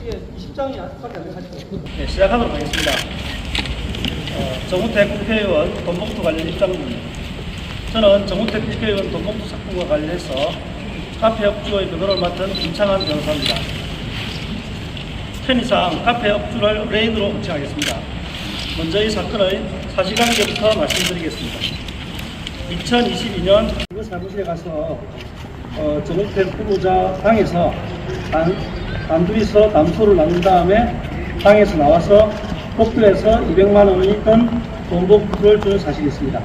이게 20장이 아직밖에 안 돼가지고. 네, 시작하도록 하겠습니다. 어, 정우택 국회의원 돈봉투 관련 입장문입니다. 저는 정우택 국회의원 돈봉투 사건과 관련해서 카페 업주의 변호를 맡은 김창환 변호사입니다. 편의상 카페 업주를 의뢰인으로 호칭하겠습니다. 먼저 이 사건의 사실관계부터 말씀드리겠습니다. 2022년 그 사무실에 가서 어, 정우택 후보자 방에서 단, 단둘이서 담소를 나눈 다음에 방에서 나와서 복도에서 200만 원이 든 돈복부를 준 사실이 있습니다.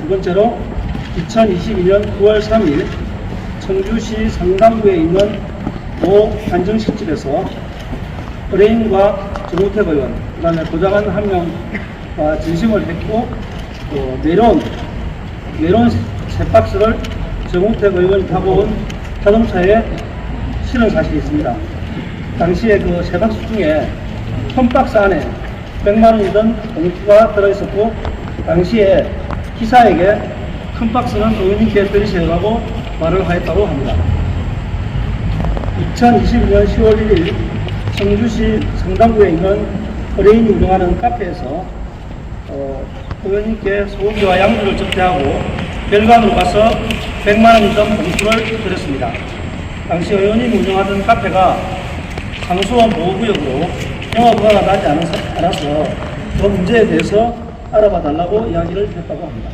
두 번째로 2022년 9월 3일 청주시 상당구에 있는 모 한정식 집에서 의뢰인과 정우택 의원, 그 다음에 보좌관 한 명과 진심을 했고 또 내려온 메론 세 박스를 정우택 의원이 타고 온 자동차에 실은 사실이 있습니다. 당시에 그 세 박스 중에 천 박스 안에 100만 원이 든 봉투가 들어있었고 당시에 기사에게 큰 박스는 의원님께 드리세요라고 말을 하였다고 합니다. 2022년 10월 1일 청주시 성당구에 있는 의뢰인이 운영하는 카페에서 어, 의원님께 소고기와 양주를 접대하고 별관으로 가서 100만 원이 든 봉투를 드렸습니다. 당시 의원님이 운영하던 카페가 상수원 보호구역으로 영업허가가 나지 않아서, 그 문제에 대해서 알아봐 달라고 이야기를 했다고 합니다.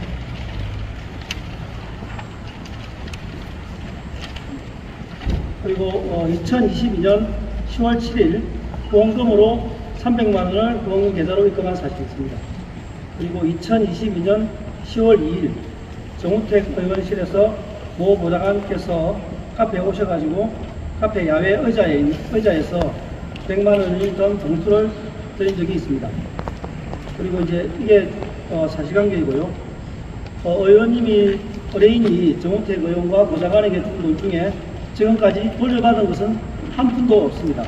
그리고 어, 2022년 10월 7일 후원금으로 300만 원을 후원금 계좌로 입금한 사실이 있습니다. 그리고 2022년 10월 2일 정우택 의원실에서 모 보좌관께서 카페에 오셔가지고 카페 야외 의자에, 의자에서 100만 원이 든 봉투를 드린 적이 있습니다. 그리고 이제 이게 어, 사실관계이고요. 어, 의원님이 의뢰인이 정우택 의원과 보좌관에게 준 돈 중에 지금까지 돌려받은 것은 한 푼도 없습니다.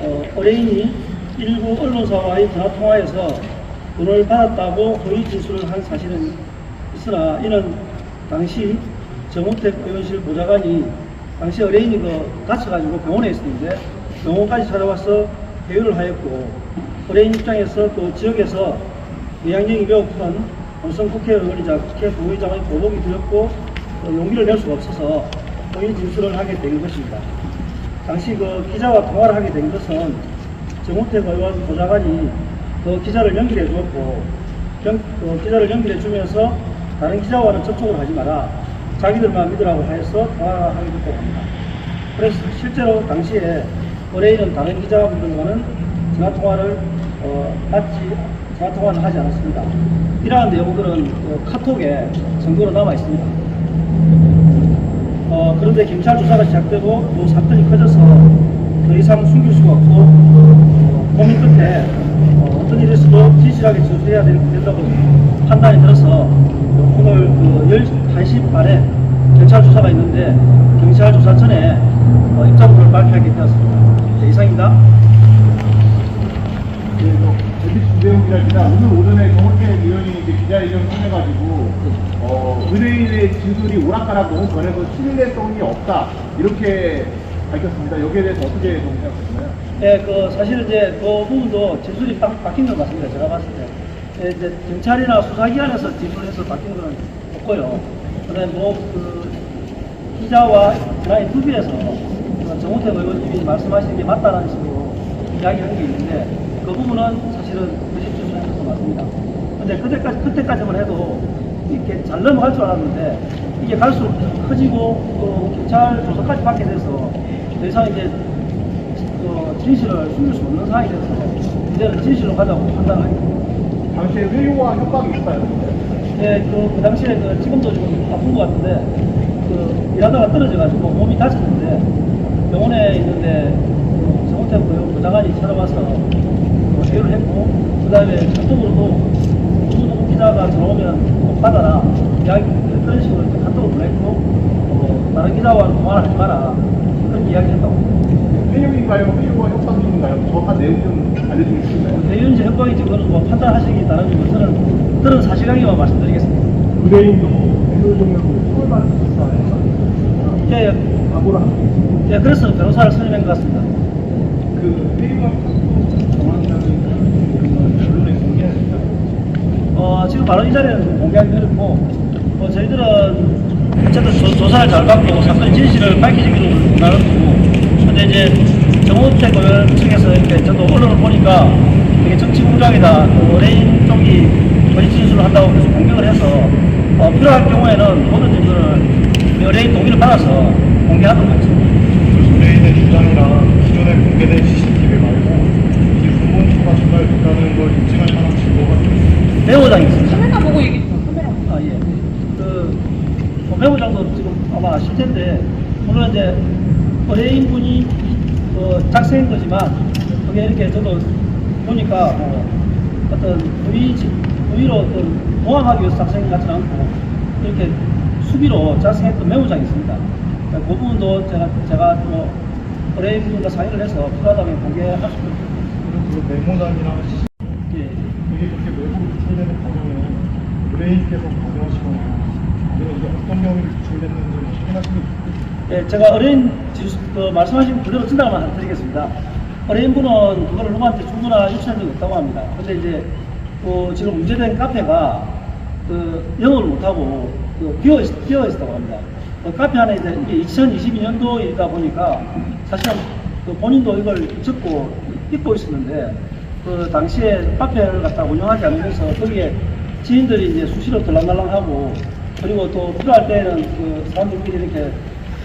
어, 의뢰인이 일부 언론사와의 전화 통화에서 돈을 받았다고 허위 진술을 한 사실은 있으나 이는 당시 정우택 의원실 보좌관이 당시 의뢰인이 그 다쳐가지고 병원에 있었는데 병원까지 찾아와서 회유를 하였고 의뢰인 입장에서 또 지역에서 외양경이 매우 큰 본선 국회의원이자 국회 부의장의 보복이 또 용기를 낼 수가 없어서 허위 진술을 하게 된 것입니다. 당시 그 기자와 통화를 하게 된 것은 정우택 의원 보좌관이 그 기자를 연결해 주었고 연- 그 기자를 연결해 주면서 다른 기자와는 접촉을 하지 마라 자기들만 믿으라고 하여서 통화를 하게 됐다고 합니다. 그래서 실제로 당시에 의뢰인은 다른 기자분들과는 전화 통화를 어, 받지 전화 통화는 하지 않았습니다. 이러한 내용들은 그 카톡에 증거로 남아 있습니다. 어, 그런데 경찰 조사가 시작되고 또 사건이 커져서 더 이상 숨길 수가 없고 어, 고민 끝에 어, 어떤 있어도 진실하게 진술해야 될- 된다고 판단이 들어서 오늘 그 11시 반에 경찰 조사가 있는데 경찰 조사 전에 어, 입장문을 발표하게 되었습니다. 네, 이상입니다. 예, 뭐, 기자입니다. 오늘 오전에 정호태 의원이 이제 기자회견을 통해가지고, 어, 의뢰인의 진술이 오락가락 너무 변해서 신뢰성이 없다. 이렇게 밝혔습니다. 여기에 대해서 어떻게 좀 생각하시나요? 네, 그 사실 이제 그 부분도 진술이 바, 바뀐 것 같습니다. 제가 봤을 때. 예, 이제 경찰이나 수사기관에서 진술해서 바뀐 건 없고요. 그다음에 뭐그 기자와 전화 인터뷰에서 그 정우택 의원님이 말씀하시는 게 맞다라는 식으로 이야기한 게 있는데 그 부분은 사실은 거짓 진술한 것 맞습니다. 근데 그때까지 그때까지만 해도 이렇게 잘 넘어갈 줄 알았는데 이게 갈수록 커지고 또 경찰 조사까지 받게 돼서 더 이상 이제 그 진실을 숨길 수 없는 상황이 돼서 이제는 진실로 가자고 판단을 하겠습니다. 당시에 회유와 협박이 있어요. 예, 그, 그 당시에 그 지금도 좀 아픈 것 같은데 그 일하다가 떨어져가지고 몸이 다쳤는데 병원에 있는데 그 정호택 의원 부장관이 찾아와서 그 해유를 했고 그 다음에 카톡으로도 누구누구 기자가 들어오면 꼭 받아라 이야기 그런 식으로 카톡을 보냈고 어, 다른 기자와 통화를 하지 마라 이야기 했다고 회유인가요? 회유와 협박인가요? 정확한 내용 좀 알려주실 수 있나요? 대윤지 협박인지 그거는 뭐 판단하시기 따르지만 저는 들은 사실관계만 말씀드리겠습니다. 의뢰인도 회유 종류로 처벌받을 수 있어요. 예, 예. 각오를 하고 있습니다. 예, 그래서 변호사를 선임한 것 같습니다. 그 회의만 정황이라는 그런 결론에 공개하셨다. 어, 지금 바로 이 자리에는 공개하기 어렵고, 어, 저희들은 어쨌든 조, 조사를 잘 받고 사건 진실을 원하는 거고, 근데 이제 정호택 의원 측에서 이렇게 저도 언론을 보니까 이게 정치 공작이다, 또 의뢰인 쪽이 거짓 진술을 한다고 계속 공격을 해서, 어, 필요할 경우에는 모든 증거를 의뢰인 동의를 받아서 공개하도록 하겠습니다. 의뢰인의 주장이랑 기존에 공개된 CCTV 말고 이 공무원처가 전달됐다는 걸 입증할 만한 증거가. 매호장이 있습니다. 카메라 보고 얘기해 줘. 카메라. 아, 예. 그, 뭐 매부장도 지금 아마 아실 텐데, 물론 이제, 의뢰인분이 어, 작성한 거지만, 그게 이렇게 저도 보니까, 뭐, 어떤 부의, 부의로 어떤 보완하기 위해서 작성한 것 같지는 않고, 이렇게 수비로 작성했던 메모장이 있습니다. 그 부분도 제가, 제가 뭐, 의뢰인분과 상의를 해서 필요하다면 공개할 수 있도록. 그 메모단이랑 CCTV 예. 이게 그렇게 외부로 유출되는 과정에 의뢰인께서 가져가시거나 어떤 확인하시는 게 예, 제가 어린 지수, 그 말씀하신 그대로 진단만 드리겠습니다. 어린 분은 그거를 누구한테 주거나 유치한 적이 없다고 합니다. 근데 이제 그 지금 문제된 카페가 그 영업을 못하고 그 비어, 있, 비어 있었다고 합니다. 그 카페 안에 이제 이게 2022년도이다 보니까 사실은 그 본인도 이걸 적고 입고 있었는데 그 당시에 카페를 갖다 운영하지 않으면서 거기에 지인들이 이제 수시로 들락날락하고 그리고 또 필요할 때는 그 사람들끼리 이렇게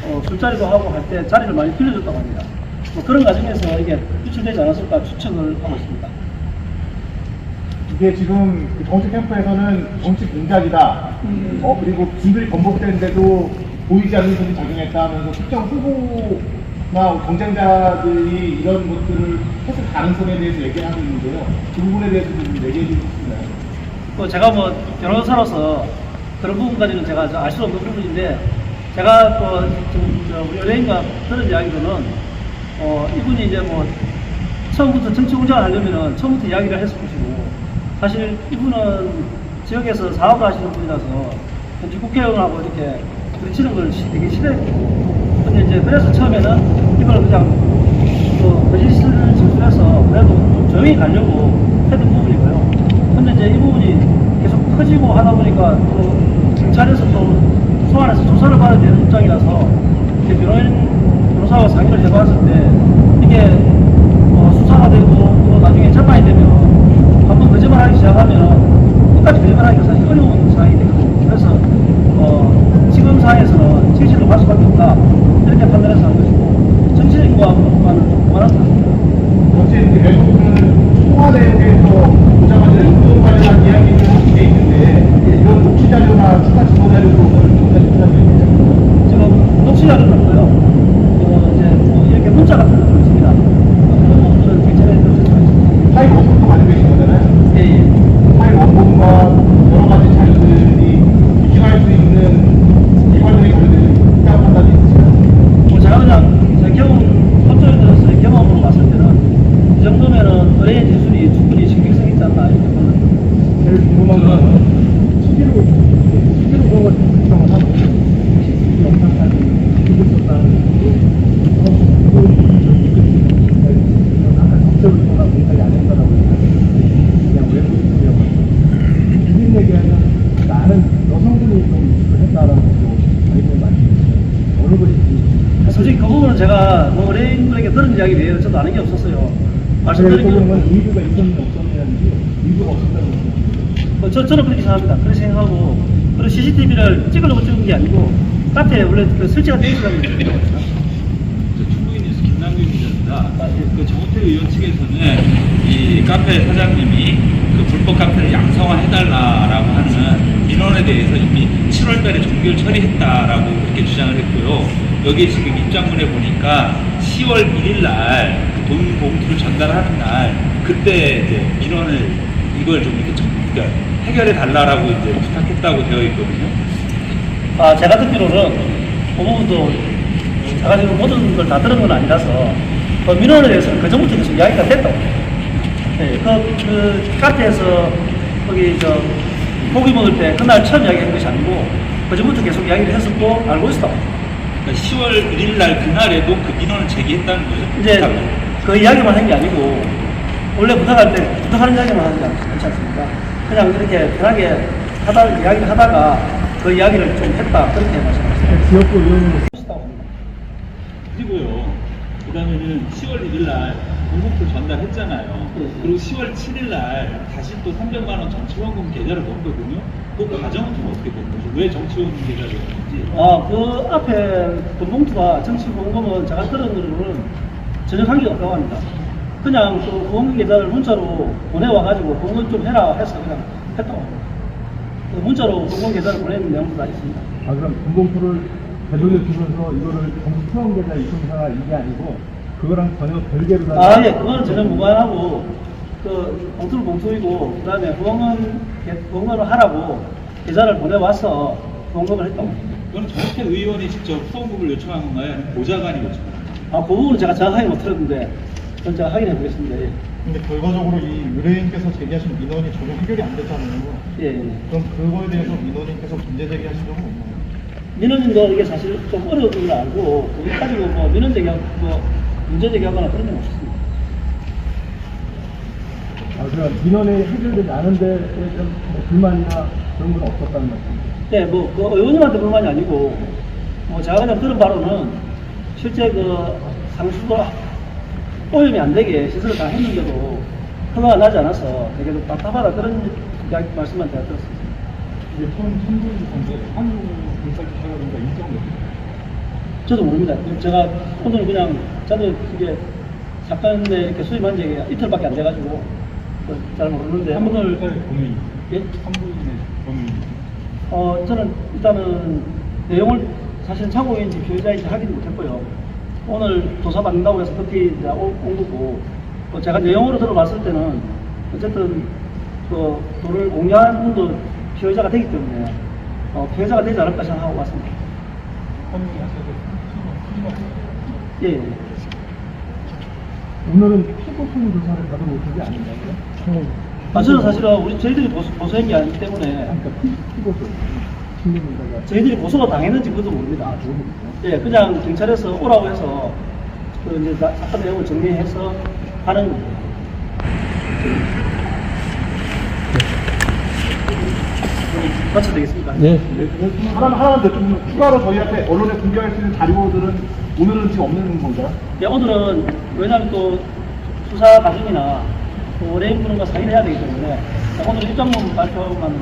어, 술자리도 하고 할 때 자리를 많이 빌려줬다고 합니다. 뭐 그런 과정에서 이게 유출되지 않았을까 추측을 하고 있습니다. 이게 지금 그 정치 캠프에서는 정치 공작이다. 어, 그리고 분들이 번복되는데도 보이지 않는 분이 작용했다 하면서 특정 후보나 경쟁자들이 이런 것들을 했을 가능성에 대해서 얘기를 하고 있는데요. 그 부분에 대해서 좀 얘기해 주실 수 있나요? 그 제가 뭐 변호사로서 그런 부분까지는 제가 알 수 없는 부분인데 제가 또 지금 저 우리 연예인과 들은 이야기로는 어 이분이 이제 뭐 처음부터 정치 공작을 하려면은 처음부터 이야기를 했을 것이고 사실 이분은 지역에서 사업을 하시는 분이라서 현지 국회의원하고 이렇게 부딪히는 걸 시- 되게 싫어했고 근데 이제 그래서 처음에는 이걸 그냥 그 거짓을 진술해서 그래도 좀 조용히 가려고 했던 부분이고요. 근데 이제 이 부분이 계속 커지고 하다 보니까 또 경찰에서 또 소환해서 조사를 받아야 되는 입장이라서 변호인 변호사와 상의를 해봤을 때 이게 어, 수사가 되고 또 나중에 재판이 되면 한번 거짓말하기 시작하면 끝까지 거짓말하기가 사실 어려운 상황이 되거든요. 그래서 어, 지금 상황에서는 진실로 갈 수밖에 없다 이렇게 판단해서 한 것이고 정치적인 거와는 좀 무관하다. 어제 이제 외국은 통화 내용에서 보자마자 운동 관련한 이야기를 하게 돼 있는데 이런 녹취 자료나 추가 증거 자료도 오늘 전달해 주셨는데 지금 녹취자료는 없고요. 어, 이제 뭐 이렇게 문자 같은 것도 있습니다. 어, 그런 부분들은 경찰에 들어있습니다. 파일 원본도 가지고 계신 거잖아요. 예, 예. 파일 원본과 여러 가지 자료들이 입증할 수 있는 일관되게 자료들이 있다고 판단이 있으시나요? 뭐 제가 그냥 제 경험, 법조인 들어서의 경험으로 봤을 때는 이 정도면은 의뢰인 진술이 충분히 신빙성 있지 않나 이렇게 보는 제일 궁금한 건 시기로 시기로 그런 걸 특정을 하고 CCTV 영상까지 찍고 있었다는 것도 아까 직접을 통한 공작이 아니었다고 그냥 외부 유튜브였고 이분 얘기하면 나는 여성분이 좀 유튜브를 했다라는 것도 알고 많이 어느 것이 솔직히 그 부분은 제가 뭐 의뢰인분에게 들은 이야기 외에 저도 아는 게 없었어요. 말씀드린 건건 이유가 있었는지 없었는지 이유가 없었다고 뭐 저, 저는 그렇게 생각합니다. 그렇게 생각하고 그리고 CCTV를 찍으려고 찍은 게 아니고 카페에 원래 그 설치가 되어 있어요. 충북이 뉴스 김남규 기자입니다. 그 정호태 의원 측에서는 이 카페 사장님이 그 불법 카페를 양성화해달라라고 하는 민원에 대해서 이미 7월달에 종결 처리했다라고 그렇게 주장을 했고요. 여기 지금 입장문에 보니까 10월 1일 날 돈 봉투를 전달하는 날 그때 이제 민원을 이걸 좀 이렇게 좀 그러니까 해결해 달라라고 이제 부탁했다고 되어 있거든요. 아, 제가 듣기로는 그 부분도 제가 지금 모든 걸 다 들은 건 아니라서 그 민원에 대해서는 그 전부터 계속 이야기가 됐다고. 네, 그, 그 카페에서 거기 저 고기 먹을 때 그날 처음 이야기한 것이 아니고 그 전부터 계속 이야기를 했었고 알고 있었다고. 그러니까 10월 1일 날 그날에도 그 민원을 제기했다는 거죠. 이제 부탁을. 그 이야기만 한 게 아니고 원래 부탁할 때 부탁하는 이야기만 하지 않- 않지 않습니까? 그냥 이렇게 편하게 하다 이야기를 하다가 그 이야기를 좀 했다 그렇게 말씀하셨어요. 지역구 의원으로. 그다음에는 10월 1일 날 공급표 전달했잖아요. 네. 그리고 10월 7일 날 다시 또 300만 원 정치원금 계좌를 넣었거든요. 그 과정은 좀 어떻게 된 거죠? 왜 정치원금 계좌를 넣었는지? 아, 그 앞에 돈봉투와 정치 보험금은 제가 들은 거로는 전혀 관계가 없다고 합니다. 그냥 그 보험금 계좌를 문자로 보내와가지고 보험금 좀 해라 해서 그냥 했다고 합니다. 그 문자로 보험금 계좌를 보내는 내용도 다 있습니다. 아 그럼 분봉투를 되돌려 주면서 이거를 정부 투원계좌 이송사가 이게 아니고 그거랑 전혀 별개로 다 아, 예, 그거는 전혀 무관하고, 그, 봉투는 봉투이고, 그 다음에 보험은, 보험금을 하라고 계좌를 보내와서 보험금을 했다고 합니다. 이건 정태 의원이 직접 후원금을 요청한 건가요? 아니면 보좌관이 요청한 건가요? 아, 그 부분은 제가 정확하게 못 들었는데, 그건 제가 확인해 보겠습니다. 예. 근데 결과적으로 이 의뢰인께서 제기하신 민원이 전혀 해결이 안 됐잖아요. 예, 예. 그럼 그거에 대해서 민원인께서 문제 제기하신 적은 없나요? 민원인도 이게 사실 좀 어려운 걸 알고, 그거 가지고 뭐 민원 제기하고, 뭐, 문제 제기하거나 그런 건 없었습니다. 아 그럼 민원이 해결되지 않은 데에 좀뭐 불만이나 그런 건 없었다는 말씀이죠? 예, 뭐, 그 의원님한테 불만이 아니고, 뭐, 제가 그냥 들은 바로는 실제 그 상수가 오염이 안 되게 시설을 다 했는데도 허가가 나지 않아서 되게 좀 답답하다 그런 말씀만 제가 들었습니다. 이게 처음 선거인 건데 한국 불사기사라든가 인정을 저도 모릅니다. 제가 오늘 그냥 저도 이게 사건에 이렇게 수임한 지 이틀밖에 안 돼가지고 그잘 모르는데 한 번을 범인, 예? 한국인의 범인. 어, 저는 일단은 내용을 사실은 참고인지 피해자인지 확인 못했고요. 오늘 조사 받는다고 해서 급히 이제 오- 온 거고, 어, 제가 내용으로 들어봤을 때는 어쨌든 그 돈을 공유한 분도 피해자가 되기 때문에 어, 피해자가 되지 않을까 생각하고 왔습니다. 예, 예. 오늘은 피고품 조사를 받은 모습이 아닌가요? 아, 저는 사실은 우리 저희들이 보수, 보수한 게 아니기 때문에 그러니까 피- 피고품 저희들이 고소가 당했는지 그것도 모릅니다. 예, 그냥 경찰에서 오라고 해서 그 이제 나- 사건 내용을 정리해서 하는 겁니다. 마쳐도 되겠습니까? 네. 하나, 하나 더좀 추가로 저희한테 언론에 공개할 수 있는 자료들은 오늘은 지금 없는 건가요? 예, 오늘은 왜냐하면 또 수사 과정이나 또 원래인 분과 상의를 해야 되기 때문에 오늘 일정문 발표만으로